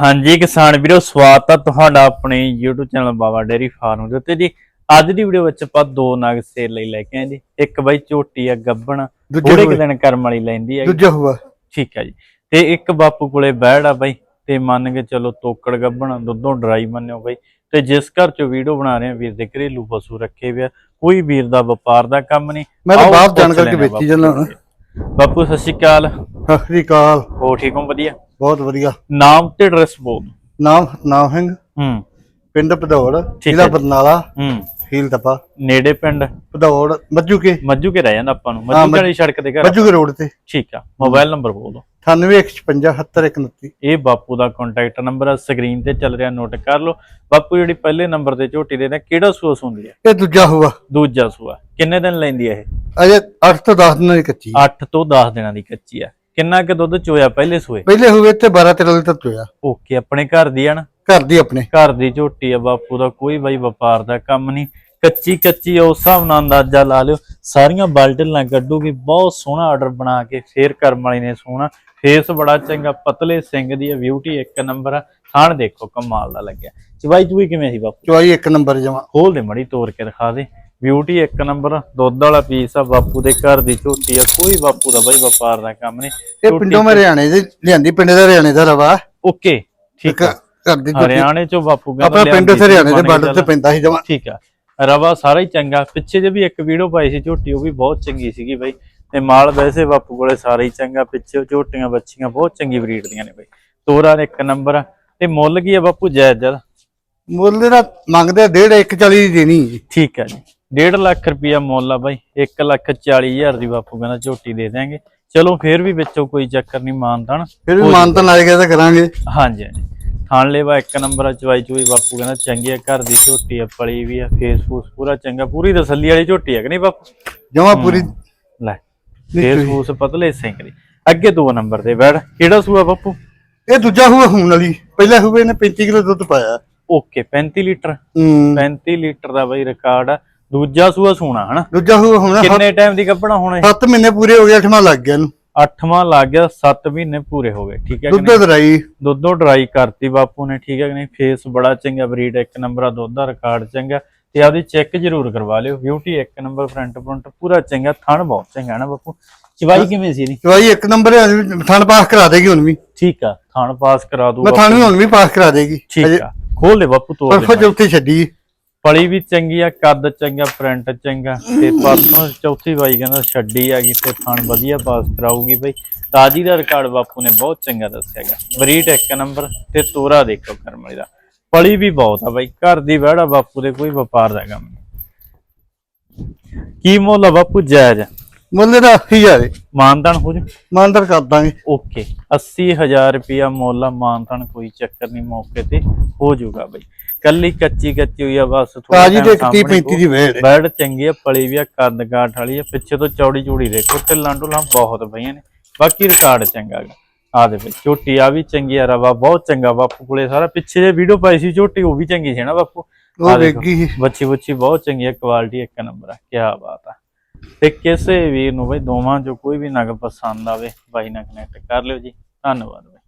ਹਾਂਜੀ ਕਿਸਾਨ ਵੀਰੋ ਸਵਾਗਤ ਆ ਤੁਹਾਡਾ ਆਪਣੇ YouTube channel Baba dairy farm ਦੇ ਉੱਤੇ ਜੀ। ਅੱਜ ਦੀ ਵੀਡੀਓ ਵਿੱਚ ਆਪਾਂ ਦੋ ਨਗ ਸੇਲ ਲਈ ਲੈ ਕੇ ਆਏ ਜੀ। ਇੱਕ ਬਾਈ ਝੋਟੀ ਆ ਗੱਬਣ ਥੋੜੇ ਕੁ। ਦਿਨ ਕਰਮ ਵਾਲੀ ਲੈਂਦੀ ਹੈ ਦੂਜਾ ਹੁਆ ਠੀਕ ਹੈ ਜੀ। ਤੇ ਇੱਕ ਬਾਪੂ ਕੋਲੇ ਬੈੜ ਆ ਬਾਈ ਤੇ ਮੰਨ ਕੇ ਚਲੋ ਤੋਕੜ ਗੱਬਣ ਦੁੱਧੋਂ ਡਰਾਈ ਮੰਨਿਓ ਬਾਈ। ਤੇ ਜਿਸ ਘਰ ਚ ਵੀਡੀਓ ਬਣਾ ਰਹੇ ਆ ਵੀਰ ਦੇ ਘਰੇਲੂ ਪਸ਼ੂ ਰੱਖੇ ਹੋਏ ਆ। ਕੋਈ ਵੀਰ ਦਾ ਵਪਾਰ ਦਾ ਕੰਮ ਨਹੀਂ। ਮੈਂ ਤਾਂ ਪੁੱਛ ਜਾਣ ਕਰਕੇ ਵੇਚੀ ਜਾਂਦਾ। ਬਾਪੂ ਸਤਿ ਸ਼੍ਰੀ ਅਕਾਲ। ਸਤਿ ਸ੍ਰੀ ਅਕਾਲ। ਹੋ ਠੀਕ ਹੋ? ਵਧੀਆ। ਬਹੁਤ ਵਧੀਆ। ਨਾਮ ਤੇ ਐਡਰੈਸ ਬੋਲ। ਨਾਮ ਨਾਮ ਸਿੰਘ। ਹੂੰ। ਪਿੰਡ ਹੈ ਜ਼ਿਲ੍ਹਾ। ਬਰਨਾਲਾ ਹੂੰ। ਫੀਲ ਤਪਾ। ਨੇੜੇ ਪਿੰਡ। ਭਦੌੜ ਮੱਜੂ ਕੇ ਮੱਜੂ ਕੇ ਰਹਿ ਜਾਂਦਾ ਆਪਾਂ ਨੂੰ। ਹਾਂ, ਮੱਜੂ ਮੱਝ- ਵਾਲੀ ਸੜਕ ਦੇ ਘਰ ਮੱਜੂ ਕੇ ਰੋਡ ਤੇ। ਠੀਕ ਆ। ਮੋਬਾਈਲ ਨੰਬਰ ਬੋਲ। ਦਿਓ 9815577129 ਇਹ ਬਾਪੂ ਦਾ ਕੰਟੈਕਟ ਨੰਬਰ ਆ। ਸਕਰੀਨ ਤੇ ਚੱਲ ਰਿਹਾ ਨੋਟ ਕਰ ਲਓ। ਬਾਪੂ ਜਿਹੜੀ ਪਹਿਲੇ ਨੰਬਰ ਤੇ ਝੋਟੀ ਦੇ ਨੇ ਕਿਹੜਾ ਸੂਸ ਹੁੰਦੀ ਹੈ ਇਹ ਦੂਜਾ ਹੁਆ ਦੂਜਾ ਸੂਆ। ਕਿੰਨੇ ਦਿਨ ਲੈਂਦੀ ਹੈ ਇਹ? ਅਜੇ 8 ਤੋਂ 10 ਦਿਨਾਂ ਦੀ ਕੱਚੀ 8 ਤੋਂ 10 ਦਿਨਾਂ ਦੀ ਕੱਚੀ ਆ। ਕਿੰਨਾ ਕੁ ਦੁੱਧ ਚੋਇਆ ਪਹਿਲੇ ਸੂਏ? ਪਹਿਲੇ ਹੋਏ ਤੇ 12 13 ਲੀਟਰ ਚੋਇਆ। ਓਕੇ ਆਪਣੇ ਘਰ ਦੀ ਆ ਨਾ? ਘਰ ਦੀ ਆਪਣੇ। ਘਰ ਦੀ ਝੋਟੀ ਆ ਬਾਪੂ ਦਾ ਕੋਈ ਬਾਈ ਵਪਾਰ ਦਾ ਕੰਮ ਨਹੀਂ। ਕੱਚੀ ਕੱਚੀ ਉਸ ਹਿਸਾਬ ਨਾਲ ਅੰਦਾਜ਼ਾ ਲਾ ਲਿਓ। ਸਾਰੀਆਂ ਬਾਲਟਲਾਂ ਕੱਢੂਗੀ ਬਹੁਤ ਸੋਹਣਾ ਆਰਡਰ ਬਣਾ ਕੇ ਫੇਰ ਕਰਮ ਵਾਲੀ ਨੇ ਸੋਹਣਾ। ਫੇਸ ਬੜਾ ਚੰਗਾ ਪਤਲੇ ਸਿੰਘ ਦੀ ਬਿਊਟੀ ਇੱਕ ਨੰਬਰ ਆ। ਥਾਣ ਦੇਖੋ ਕਮਾਲ ਦਾ ਲੱਗਿਆ। ਚਵਾਈ ਚੂਈ ਕਿਵੇਂ ਸੀ ਬਾਪੂ? ਚਵਾਈ ਇੱਕ ਨੰਬਰ ਜਮਾ। ਖੋਲ ਦੇ ਮੜੀ ਤੋੜ ਕੇ ਦਿਖਾ ਦੇ। ਬਿਊਟੀ ਇੱਕ ਨੰਬਰ ਦੁੱਧ ਵਾਲਾ ਪੀਸ ਆ ਬਾਪੂ ਦੇ ਘਰ ਦੀ ਝੋਟੀ ਆ ਕੋਈ ਬਾਪੂ ਦਾ ਬਾਈ ਵਪਾਰ ਦਾ ਕੰਮ ਨਹੀਂ। ਇਹ ਪਿੰਡੋਂ ਮੈਂ ਹਰਿਆਣੇ ਦੇ ਲਿਆਂਦੀ ਪਿੰਡ ਦਾ ਹਰਿਆਣੇ ਦਾ ਰਵਾ। ਓਕੇ ਠੀਕ ਆ। ਹਰਿਆਣੇ ਚੋਂ ਬਾਪੂ ਕਹਿੰਦਾ ਆਪਣਾ ਪਿੰਡ ਹਰਿਆਣੇ ਦੇ ਬਾਰਡਰ ਤੇ। ਪੈਂਦਾ ਸੀ ਜਮਾ। ਠੀਕ ਆ। ਰਵਾ ਸਾਰਾ ਹੀ ਚੰਗਾ। ਪਿੱਛੇ ਜੇ ਵੀ ਇੱਕ ਵੀਡੀਓ ਪਾਈ ਸੀ ਝੋਟੀ ਉਹ ਵੀ ਬਹੁਤ ਚੰਗੀ ਸੀਗੀ ਬਾਈ। ਤੇ ਮਾਲ ਵੈਸੇ ਬਾਪੂ ਕੋਲੇ ਸਾਰਾ ਹੀ ਚੰਗਾ। ਪਿੱਛੇ ਝੋਟੀਆਂ ਬੱਚੀਆਂ ਬਹੁਤ ਚੰਗੀ ਬਰੀਡ ਦੀਆਂ ਨੇ ਬਾਈ। ਤੋਰਾ ਇੱਕ ਨੰਬਰ ਤੇ ਮੁੱਲ ਕੀ ਆ ਬਾਪੂ ਜਾਇਜ਼ ਜਦ ਮੁੱਲ ਦਾ ਮੰਗਦੇ 1.5 140 ਦੀ ਦੇਣੀ ਠੀਕ ਆ ਜੀ। 1.5 ਲੱਖ ਰੁਪਇਆ ਮੁੱਲ ਆ ਬਾਈ 1 ਲੱਖ 40 ਹਜ਼ਾਰ ਦੀ ਬਾਪੂ ਕਹਿੰਦਾ ਝੋਟੀ ਦੇ ਦਿਆਂਗੇ। ਚਲੋ ਫੇਰ ਵੀ ਵਿੱਚੋਂ ਕੋਈ ਚੱਕਰ ਨਹੀਂ ਮਾਨਤਾਨ ਫਿਰ ਵੀ ਮਾਨਤਨ ਆਏਗਾ ਤਾਂ ਕਰਾਂਗੇ। ਹਾਂਜੀ ਹਾਂਜੀ। ਥਾਣ ਲੈਵਾ ਇੱਕ ਨੰਬਰ ਚਵਾਈ ਚੁਈ ਬਾਪੂ ਕਹਿੰਦਾ ਚੰਗੀ ਆ ਘਰ ਦੀ ਝੋਟੀ ਆ ਪਲੀ ਵੀ ਆ ਫੇਸ ਫੂਸ ਪੂਰਾ ਚੰਗਾ। ਪੂਰੀ ਤਸੱਲੀ ਵਾਲੀ ਝੋਟੀ ਆ ਕਿ ਨਹੀਂ ਬਾਪੂ? ਜਮਾ ਪੂਰੀ। ਲੈ ਫੇਸ ਫੂਸ ਪਤਲੇ ਦੀ ਅੱਗੇ ਦੋ ਨੰਬਰ ਤੇ ਬੈਠ। ਕਿਹੜਾ ਸੂਆ ਬਾਪੂ? ਇਹ ਦੂਜਾ ਹੋਇਆ ਹੁਣ ਵਾਲੀ। ਪਹਿਲਾ ਹੋਵੇ ਨੇ 35 ਕਿਲੋ ਦੁੱਧ ਪਾਇਆ। Okay 35 litre. ਹੂੰ। 35 ਲੀਟਰ ਦਾ ਬਈ ਰਿਕਾਰਡ ਆ। ਦੂਜਾ ਸੂਆ ਸੋਣਾ ਹਨਾ? ਦੂਜਾ ਹੋਇਆ ਹੁਣ ਕਿੰਨੇ ਟਾਈਮ ਦੀ ਕੱਪਣਾ ਹੁਣ 7 ਮਹੀਨੇ ਪੂਰੇ ਹੋ ਗਏ ਅੱਠਵਾਂ ਲੱਗ ਗਿਆ ਨੂੰ ਅੱਠਵਾਂ ਲੱਗ ਗਿਆ 7 ਮਹੀਨੇ ਪੂਰੇ ਹੋ ਗਏ ਠੀਕ ਹੈ ਕਿ ਦੁੱਧ ਦਰਾਈ ਦੁੱਧੋਂ ਡਰਾਈ ਕਰਤੀ ਬਾਪੂ ਨੇ ਠੀਕ ਹੈ ਕਿ ਨਹੀਂ? ਫੇਸ ਬੜਾ ਚੰਗਾ ਬਰੀਡ ਇੱਕ ਨੰਬਰ ਆ ਦੁੱਧ ਦਾ ਰਿਕਾਰਡ ਚੰਗਾ। ਤੇ ਆਪਦੀ ਚੈੱਕ ਜ਼ਰੂਰ ਕਰਵਾ ਲਿਓ ਬਿਊਟੀ ਇੱਕ ਨੰਬਰ ਫਰੰਟ ਫਰੰਟ ਪੂਰਾ ਚੰਗਾ ਥਣ ਬਹੁਤ ਚੰਗਾ ਨਾ ਬਾਪੂ? ਚਵਾਈ ਕਿਵੇਂ ਸੀ ਨਹੀਂ ਦਵਾਈ ਇੱਕ ਨੰਬਰ ਹੈ ਥਣ ਪਾਸ ਕਰਾ ਦੇਗੀ ਹੁਣ ਵੀ। ਠੀਕ ਆ ਥਣ ਪਾਸ ਕਰਾ ਦੂ ਮੈਂ ਥਣ ਵੀ ਹੁਣ ਵੀ ਪਾਸ ਕਰਾ ਦੇਗੀ। ਠੀਕ ਆ ਖੋਲ ਦੇ ਬਾਪੂ ਤੋੜ ਪਰਸੋਂ ਦੇ ਚੌਥੀ ਛੱਡੀ। ਪਲੀ ਵੀ ਚੰਗੀ ਆ, ਕੱਦ ਚੰਗਾ ਪ੍ਰਿੰਟ ਚੰਗਾ। ਤੇ ਪਰਸੋਂ ਚੌਥੀ ਬਾਈ ਕਹਿੰਦਾ ਛੱਡੀ ਆ ਗਈ ਤੇ ਥਣ ਵਧੀਆ ਪਾਸ ਕਰਾਊਗੀ ਬਈ। ਤਾਜੀ ਦਾ ਰਿਕਾਰਡ ਬਾਪੂ ਨੇ ਬਹੁਤ ਚੰਗਾ ਦੱਸਿਆਗਾ ਬਰੀਟ ਇੱਕ ਨੰਬਰ ਤੇ ਤੋਰਾ ਦੇਖੋ ਕਰਮਲੀ ਦਾ। ਪਲੀ ਵੀ ਬਹੁਤ ਆ ਬਾਈ, ਘਰ ਦੀ ਵੜਾ ਬਾਪੂ ਦੇ ਕੋਈ ਵਪਾਰ ਦਾ ਕੰਮ ਕੀ ਮੁੱਲ ਆ ਬਾਪੂ, ਜਾਇਜ਼? ਮੁੱਲ ਦਾ 80000 ਮਾਨਦਾਨ ਹੋ ਜੂ? ਮਾਨਦਰ ਕਰ ਦਾਂਗੇ। ਓਕੇ। 80000 ਰੁਪਿਆ ਮੁੱਲ ਆ ਮਾਨਤਾਨ ਕੋਈ ਚੱਕਰ ਨਹੀਂ ਮੌਕੇ ਤੇ ਹੋ ਜਾਊਗਾ ਬਈ। ਕੱਲੀ ਕੱਚੀ ਕੱਚੀ ਹੋਈ ਆ ਬਸ time ਦੇ 30 ਸਾਹਮਣੇ 35 ਦੀ ਵੇੜ ਬੈਡ ਚੰਗੀ ਆ ਪਲੀ ਵੀ ਆ ਕੱਦ ਗਾਠ ਵਾਲੀ ਆ ਪਿੱਛੇ ਤੋਂ ਚੌੜੀ ਚੂੜੀ ਦੇਖੋ ਢਿੱਲਾਂ ਢੁੱਲਾਂ ਬਹੁਤ ਪਈਆਂ ਨੇ। ਬਾਕੀ ਰਿਕਾਰਡ ਚੰਗਾ ਗਾ। ਆ ਦੇ ਬਈ ਝੋਟੀ ਆ ਵੀ ਚੰਗੀ ਆ ਰਵਾ ਬਹੁਤ ਚੰਗਾ ਬਾਪੂ ਕੋਲੇ ਸਾਰਾ ਪਿੱਛੇ ਜੇ ਵੀਡੀਓ ਪਾਈ ਸੀ ਝੋਟੀ ਉਹ ਵੀ ਚੰਗੀ ਸੀ ਨਾ ਬਾਪੂ। ਉਹ ਵੇਗੀ ਬੱਚੀ ਬੁੱਚੀ ਬਹੁਤ ਚੰਗੀ ਆ ਕੁਆਲਿਟੀ ਇੱਕ ਨੰਬਰ ਆ ਕੀ ਬਾਤ। ਤੇ ਕਿਸੇ ਵੀਰ ਨੂੰ ਬਈ ਦੋਵਾਂ ਚੋਂ ਕੋਈ ਵੀ ਨਗ ਪਸੰਦ ਆਵੇ, ਬਾਈ ਨਾਲ ਕਨੈਕਟ ਕਰ ਲਿਓ ਜੀ। ਧੰਨਵਾਦ ਬਾਈ।